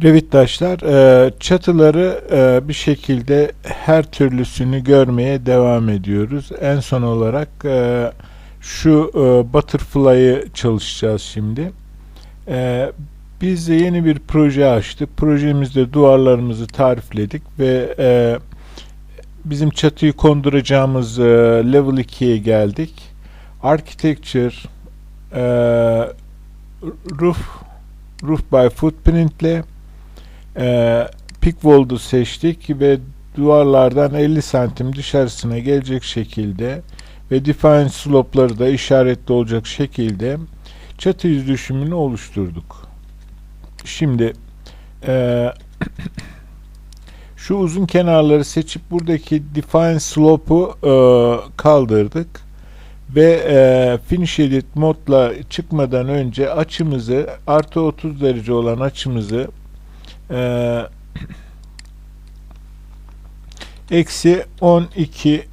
Revitdaşlar e, çatıları e, bir şekilde her türlüsünü görmeye devam ediyoruz. En son olarak e, şu Butterfly'ı çalışacağız şimdi. Biz de yeni bir proje açtık. Projemizde duvarlarımızı tarifledik ve bizim çatıyı konduracağımız level 2'ye geldik. Architecture roof roof by footprint ile e, pick wall'u seçtik ve duvarlardan 50 santim dışarısına gelecek şekilde ve define slope'ları da işaretli olacak şekilde çatı yüz düşümünü oluşturduk. Şimdi e, şu uzun kenarları seçip buradaki define slope'u e, kaldırdık ve e, finish edit modla çıkmadan önce açımızı artı 30 derece olan açımızı e, eksi 12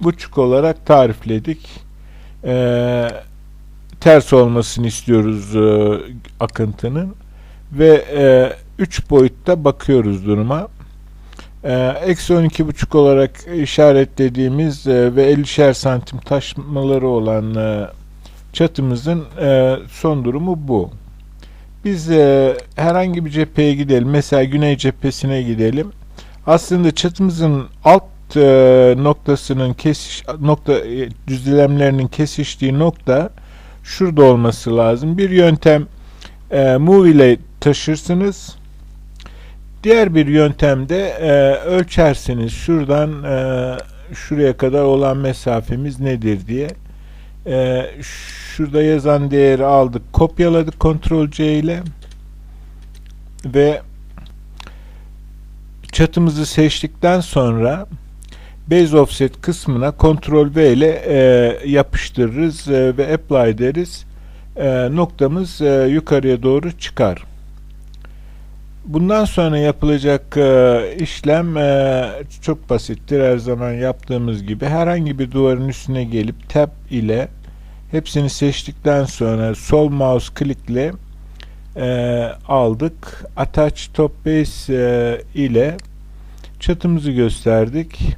buçuk olarak tarifledik. E, ters olmasını istiyoruz e, akıntının ve e, 3 boyutta bakıyoruz duruma. Ee, Eksi 12 buçuk olarak işaretlediğimiz e, ve 50'şer santim taşmaları olan e, çatımızın e, son durumu bu. Biz e, herhangi bir cepheye gidelim. Mesela güney cephesine gidelim. Aslında çatımızın alt e, noktasının kesiş nokta e, düzlemlerinin kesiştiği nokta şurada olması lazım. Bir yöntem e, move ile taşırsınız. Diğer bir yöntemde e, ölçersiniz şuradan e, şuraya kadar olan mesafemiz nedir diye. E, şurada yazan değeri aldık, kopyaladık Ctrl C ile ve çatımızı seçtikten sonra Base Offset kısmına Ctrl V ile e, yapıştırırız e, ve Apply deriz. E, noktamız e, yukarıya doğru çıkar. Bundan sonra yapılacak e, işlem e, çok basittir. Her zaman yaptığımız gibi herhangi bir duvarın üstüne gelip tab ile hepsini seçtikten sonra sol mouse klikle e, aldık. Attach top base e, ile çatımızı gösterdik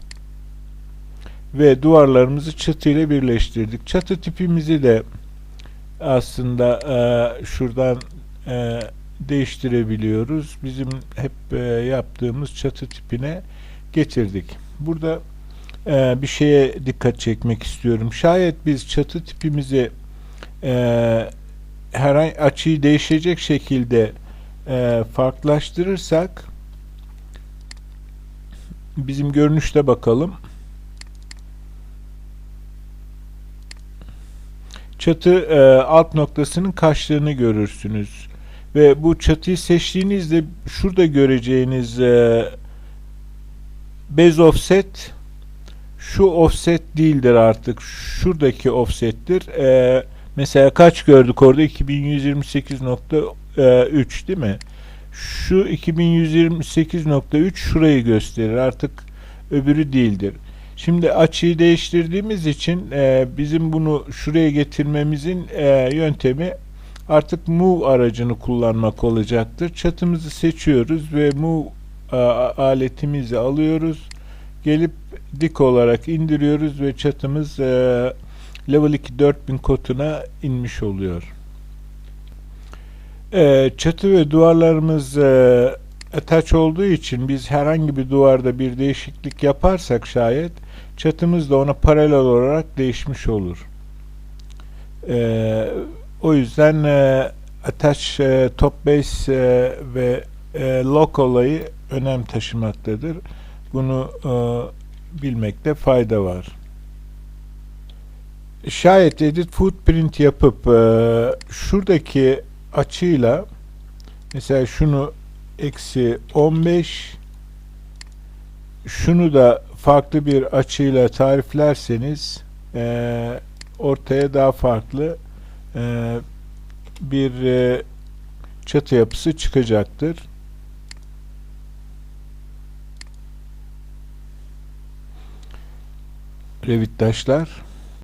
ve duvarlarımızı çatı ile birleştirdik. Çatı tipimizi de aslında e, şuradan e, değiştirebiliyoruz. Bizim hep e, yaptığımız çatı tipine getirdik. Burada e, bir şeye dikkat çekmek istiyorum. Şayet biz çatı tipimizi e, herhangi açıyı değişecek şekilde e, farklılaştırırsak bizim görünüşte bakalım. Çatı e, alt noktasının kaçtığını görürsünüz ve bu çatıyı seçtiğinizde şurada göreceğiniz e, base offset şu offset değildir artık. Şuradaki offsettir. E, mesela kaç gördük orada? 2128.3 değil mi? Şu 2128.3 şurayı gösterir. Artık öbürü değildir. Şimdi açıyı değiştirdiğimiz için e, bizim bunu şuraya getirmemizin e, yöntemi artık move aracını kullanmak olacaktır. Çatımızı seçiyoruz ve move aletimizi alıyoruz. Gelip dik olarak indiriyoruz ve çatımız e, level 2 4000 kotuna inmiş oluyor. E, çatı ve duvarlarımız e, attach olduğu için biz herhangi bir duvarda bir değişiklik yaparsak şayet çatımız da ona paralel olarak değişmiş olur. Eee o yüzden e, attach e, top base e, ve e, lock olayı önem taşımaktadır. Bunu e, bilmekte fayda var. Şayet edit footprint yapıp e, şuradaki açıyla mesela şunu eksi 15 şunu da farklı bir açıyla tariflerseniz e, ortaya daha farklı e, bir e, çatı yapısı çıkacaktır. Revit taşlar